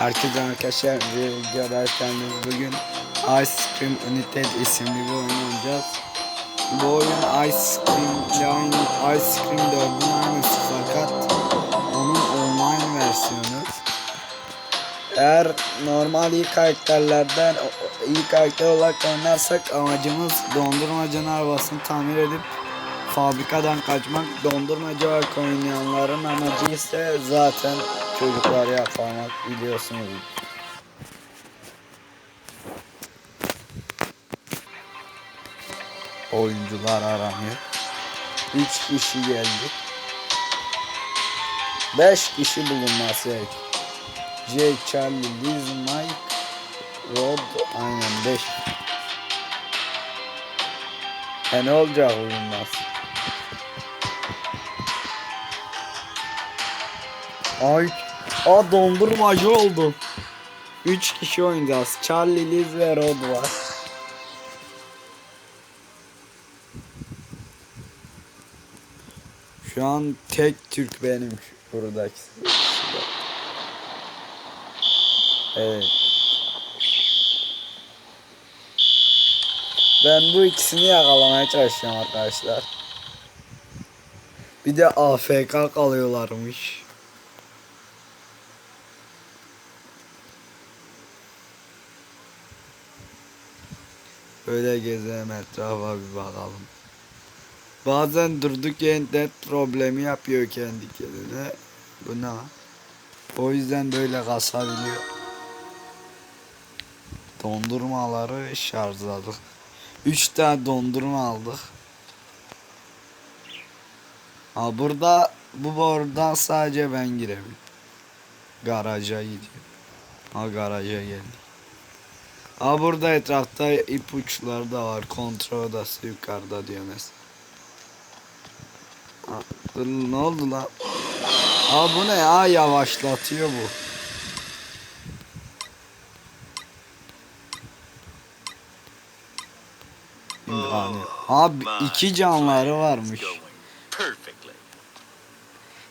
Herkese arkadaşlar bir videoda kendiniz bugün Ice Cream United isimli bir oyun oynayacağız. Bu oyun Ice Cream yani Ice Cream 4'ün aynısı fakat onun online versiyonu. Eğer normal iyi karakterlerden iyi karakter olarak oynarsak amacımız dondurmacının arabasını tamir edip fabrikadan kaçmak dondurmacı olarak oynayanların amacı ise zaten çocuklar yapmak biliyorsunuz. Oyuncular aranıyor. 3 kişi geldi. 5 kişi bulunması gerek. Jay, Charlie, Liz, Mike, Rod aynen 5. E ne olacak oyundan? Ay, a dondurmacı oldu. 3 kişi oynayacağız. Charlie, Liz ve Rod var. Şu an tek Türk benim buradaki. Evet. Ben bu ikisini yakalamaya çalışıyorum arkadaşlar. Bir de AFK kalıyorlarmış. Böyle gezelim etrafa bir bakalım. Bazen durduk yere internet problemi yapıyor kendi kendine. Bu ne? O yüzden böyle kasabiliyor. Dondurmaları şarjladık. 3 tane dondurma aldık. Ha burada bu bordan sadece ben girebilirim. Garaja gidiyor. Ha garaja geldik. Ha burada etrafta ipuçları da var. Kontrol odası yukarıda diyor mesela. Dur ne oldu lan? Aa bu ne ya yavaşlatıyor bu. Yani. Abi iki canları varmış.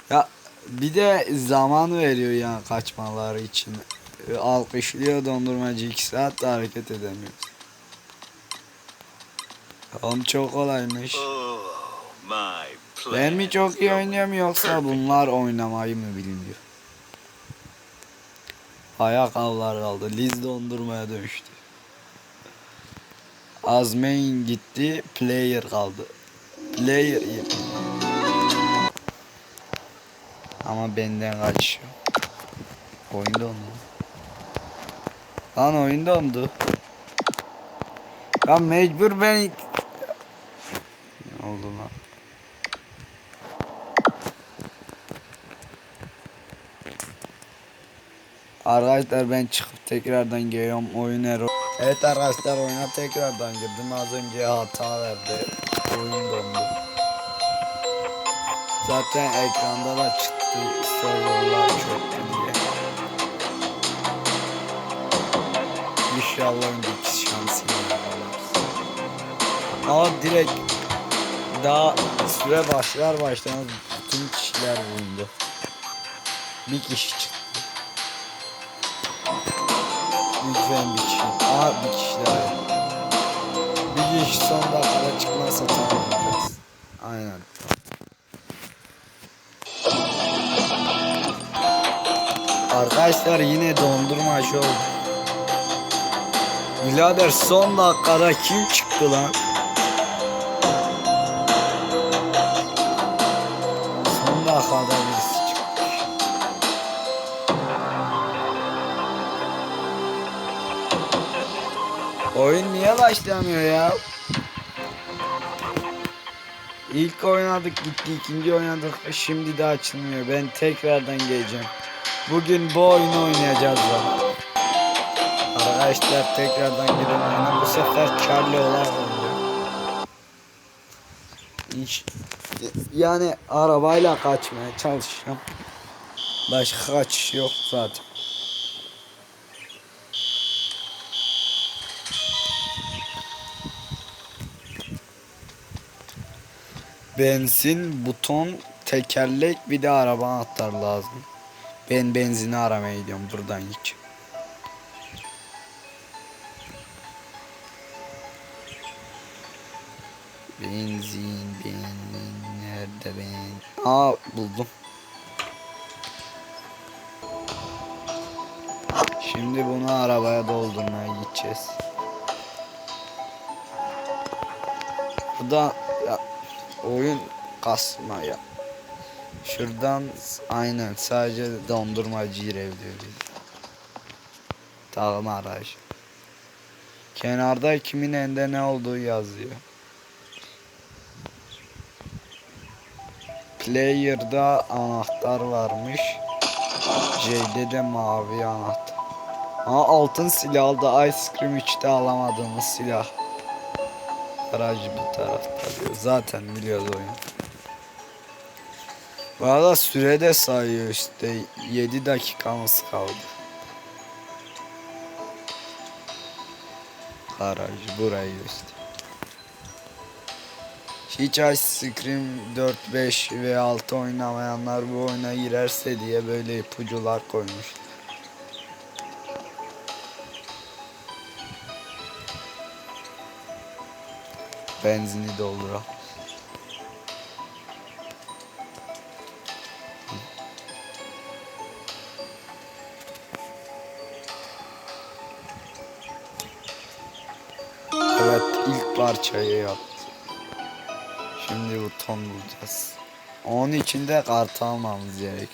Ya bir de zaman veriyor ya kaçmaları için. E, Alkışlıyor dondurmacı 2 saat de hareket edemiyor. Oğlum çok kolaymış. Oh. Ben mi çok iyi oynuyorum yoksa bunlar oynamayı mı bilmiyor? Ayak avlar kaldı. Liz dondurmaya dönüştü. Azmain gitti. Player kaldı. Player. Ama benden kaçıyor. Oyun dondu. Lan oyun dondu. Ya mecbur ben... Ne oldu lan? Arkadaşlar ben çıkıp tekrardan geliyorum oyun ero. Evet arkadaşlar oyuna tekrardan girdim. Az önce hata verdi. Oyun dondu. Zaten ekranda da çıktı serverlar çöktü diye. İnşallah şansını yakalarız. Ama direkt daha süre başlar başlamaz bütün kişiler bulundu. Bir kişi çıktı. Lütfen bir kişi. Aa bir kişi daha. Bir kişi son dakikada çıkmazsa tamam. Aynen. Arkadaşlar yine dondurma aşı. Birader son dakikada kim çıktı lan? Son dakikada birisi çıkmış. Oyun niye başlamıyor ya? İlk oynadık gitti, ikinci oynadık, şimdi de açılmıyor. Ben tekrardan geleceğim. Bugün bu oyunu oynayacağız da. Arkadaşlar tekrardan girelim oyuna. Bu sefer Charlie oynuyor. İş- Yani arabayla kaçmaya çalışacağım. Başka kaçış yok zaten. Benzin, buton, tekerlek bir de araba anahtarı lazım. Ben benzini aramaya gidiyorum buradan hiç. Benzin, benzin, nerede ben? Aa buldum. Şimdi bunu arabaya doldurmaya gideceğiz. Bu da ya, oyun kasma ya. Şuradan aynen sadece dondurmacı girebiliyor biz. Tamam araç. Kenarda kimin elinde ne olduğu yazıyor. Player'da anahtar varmış. J'de de mavi anahtar. Ama altın silah da Ice Cream 3'te alamadığımız silah. Aracı bu tarafta diyor. Zaten biliyoruz oyunu. Bu arada süre de sayıyor işte 7 dakikamız kaldı. Garajı burayı göster. Hiç Ice Cream 4, 5 ve 6 oynamayanlar bu oyuna girerse diye böyle ipucular koymuş. Benzini dolduralım. Evet ilk parçayı yaptı. Şimdi buton bulacağız. Onun için de kartı almamız gerekiyor.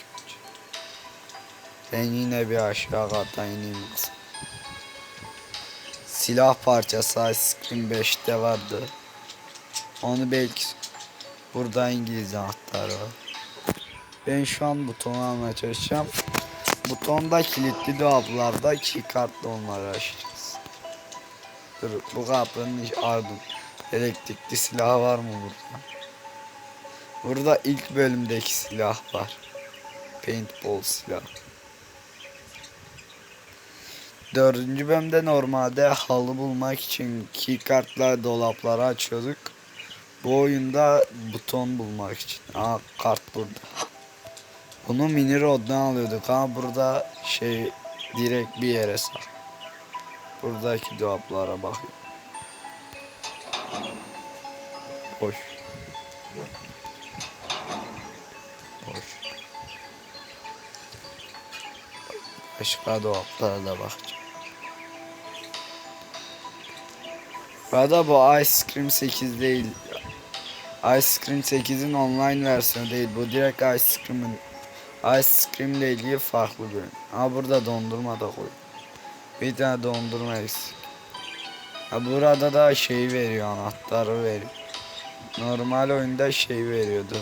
Ben yine bir aşağı kata ineyim. Silah parçası Ice Cream 5'te vardı. Onu belki burada İngiliz anahtarı var. Ben şu an butonu almaya çalışacağım. Butonda kilitli dolaplarda iki kartla onları açacağız. Dur bu kapının iş- ardın. Elektrikli silah var mı burada? Burada ilk bölümdeki silah var. Paintball silah. Dördüncü bölümde normalde halı bulmak için keycardla dolapları açıyorduk. Bu oyunda buton bulmak için. Aa kart burada. Bunu mini roddan alıyorduk ama burada şey direkt bir yere sak. Buradaki dolaplara bakın. Boş. Boş. Başka dolaplara da bakacağım. Bu arada bu Ice Cream 8 değil. Ice Cream 8'in online versiyonu değil. Bu direkt Ice Cream'in Ice Cream ile ilgili farklı oyun. Ama burada dondurma da koy. Bir tane dondurma eksik. Ha burada da şey veriyor anahtarı veriyor. Normal oyunda şey veriyordu.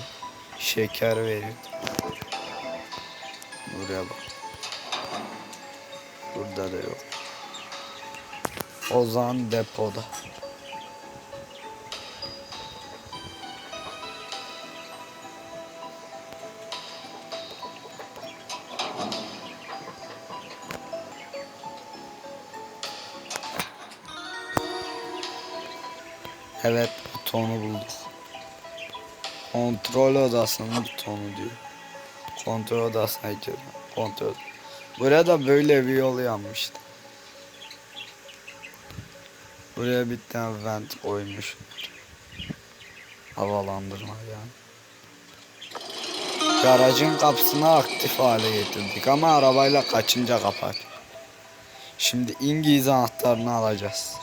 Şeker veriyordu. Buraya bak. Burada da yok. Ozan depoda. Evet butonu bulduk. Kontrol odasının butonu diyor. Kontrol odasına gidiyorum. Kontrol. Buraya da böyle bir yol yanmıştı. Buraya bir tane vent koymuş. Havalandırma yani. Garajın kapısını aktif hale getirdik ama arabayla kaçınca kapat. Şimdi İngiliz anahtarını alacağız.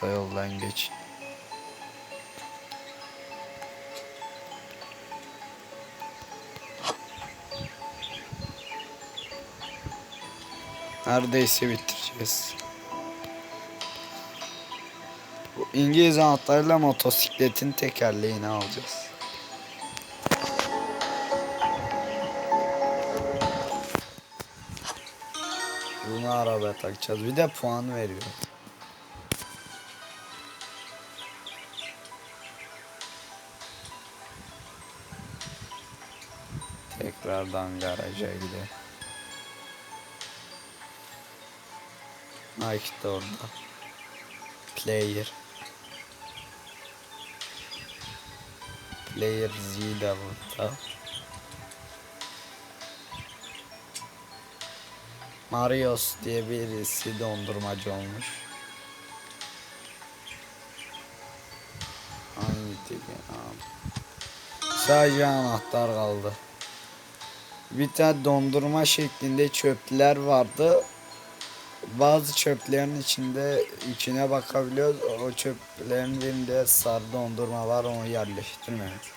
Kısa yoldan geç. Neredeyse bitireceğiz. Bu İngiliz anahtarıyla motosikletin tekerleğini alacağız. Bunu arabaya takacağız. Bir de puan veriyor. Tekrardan garaja gidelim. Nike de orada. Player. Player Z de burada. Marios diye birisi dondurmacı olmuş. Hangi Sadece anahtar kaldı. Bir tane dondurma şeklinde çöpler vardı. Bazı çöplerin içinde içine bakabiliyoruz. O çöplerin birinde sarı dondurma var onu yerleştirmiyoruz.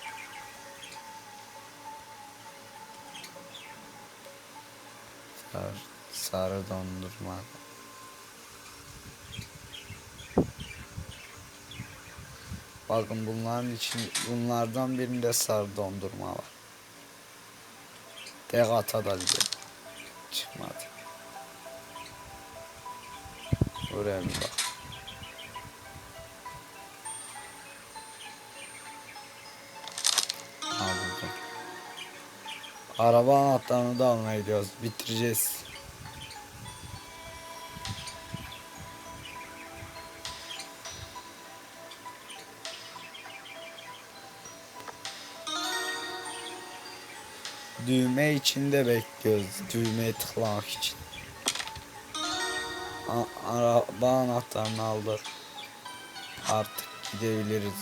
Sarı, sarı dondurma. Bakın bunların için bunlardan birinde sarı dondurma var. Tek ata da bize çıkmadı. Buraya bir bak. Burada. Araba anahtarını da almaya gidiyoruz. Bitireceğiz. Düğme içinde bekliyoruz. Düğmeye tıklamak için. A- araba anahtarını aldık. Artık gidebiliriz.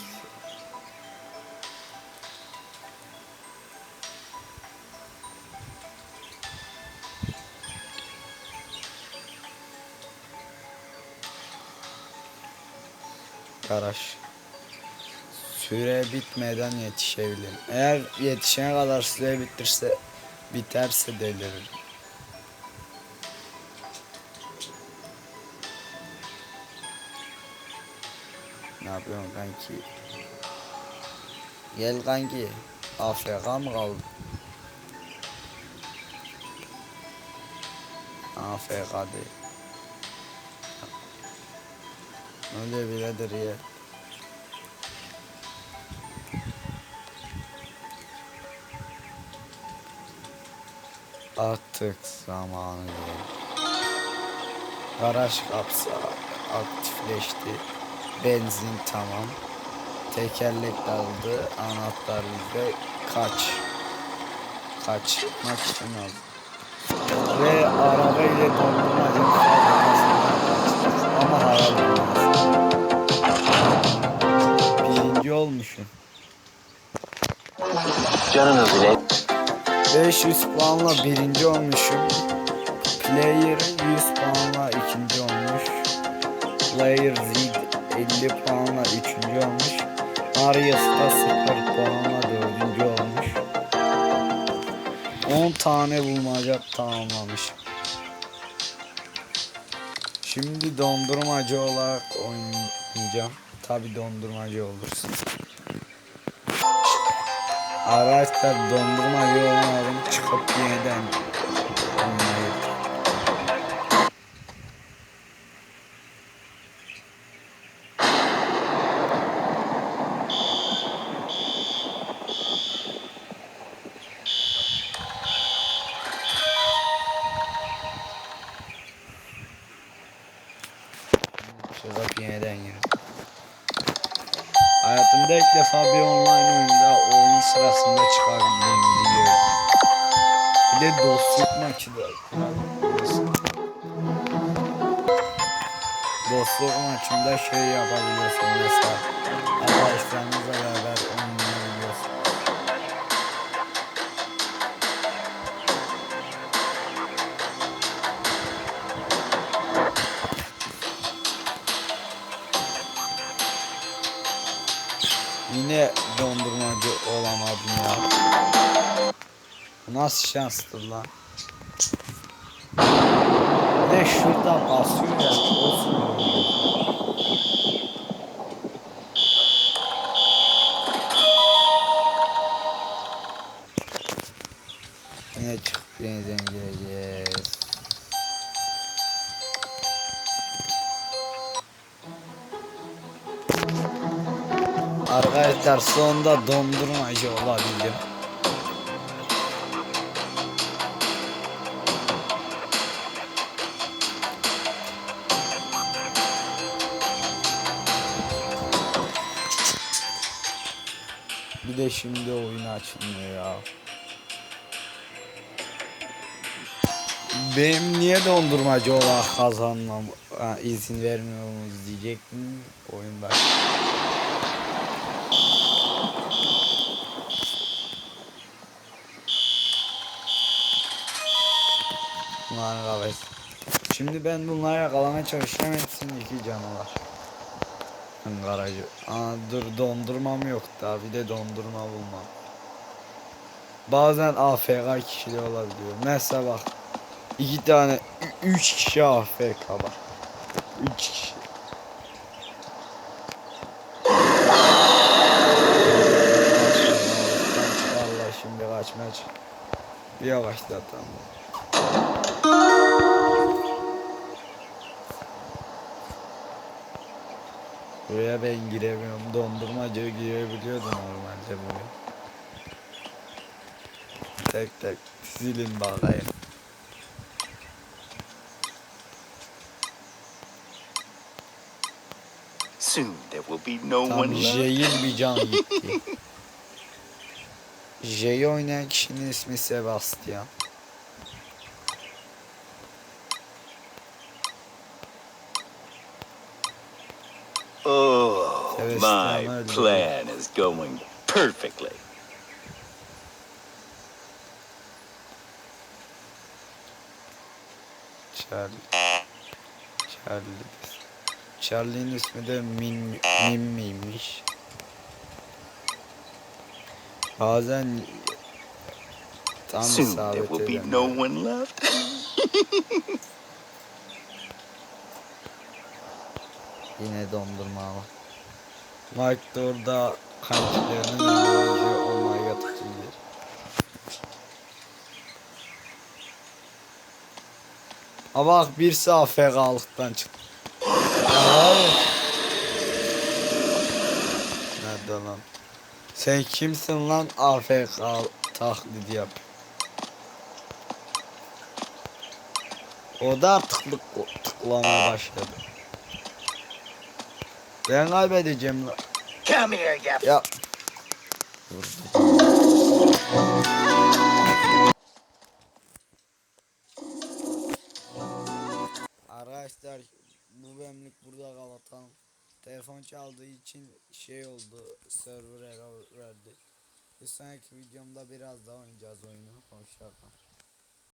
Garaj. Süre bitmeden yetişebilirim. Eğer yetişene kadar süre bitirse biterse deliririm. Ne yapıyorsun kanki? Gel kanki. AFK mı kaldı? AFK değil. Öyle birader ya. Artık zamanı geldi. Garaj kapısı aktifleşti. Benzin tamam. Tekerlek daldı. Anahtar bizde. Kaç. Kaçmak için. Ve araba ile dondurmacı fabrikasından kaçtık. Ama hayal olmaz. Birinci olmuşum. Canınız ile 500 puanla birinci olmuşum. Player 100 puanla ikinci olmuş. Player Z 50 puanla üçüncü olmuş. Arias da 0 puanla dördüncü olmuş. 10 tane bulmaca tamamlamış. Şimdi dondurmacı olarak oynayacağım. Tabi dondurmacı olursun. Arkadaşlar dondurmacı olmadım çıkıp yeniden. Çıkıp yeniden girelim. Hayatımda ilk defa bir online Dostluk maçı. Dostluk maçında şey yapabiliyorsun mesela. Arkadaşlarınızla beraber oynayabiliyorsun. Yine dondurmacı olamadım ya. Nasıl şanstır lan? De şuradan basıyor ya. Olsun. Yine çıkıp yeniden gireceğiz. Arkadaşlar sonunda dondurmacı olabildim. Bir de şimdi oyun açılmıyor ya. Benim niye dondurmacı olarak kazanmam ha, izin vermiyorsunuz diyecektim oyun baş. Kafesi. Şimdi ben bunları yakalamaya çalışacağım hepsinin iki canı. Garajı. Aa dur dondurmam yok daha bir de dondurma bulmam. Bazen AFK kişili olabiliyor. Mesela bak iki tane üç kişi AFK var. Üç kişi. Allah şimdi kaçmaya çık. Bir yavaşlatalım. Buraya ben giremiyorum. Dondurmacı girebiliyordu normalde buraya. Tek tek silin bakayım. Soon there will be no Tam one left. J'in bir can gitti. J'yi oynayan kişinin ismi Sebastian. Oh, Evet, my plan is going perfectly. Charlie. Charlie. Charlie'nin ismi de Min Mimmi'ymiş. Bazen tam Soon there will be no one left. Yine dondurma ama. Mike de orada kankilerinin yanına olmaya yatırıyor. Ama bak birisi AFK'lıktan çıktı. Nerede lan? Sen kimsin lan AFK taklidi yap. O da artık tık- tıklamaya başladı. Ben kaybedeceğim lan. Come here, you Ya. Arkadaşlar bu bölümlük burada kapatalım. Telefon çaldığı için şey oldu server error verdi. Bir sonraki videomda biraz daha oynayacağız oyunu. Hoşçakalın.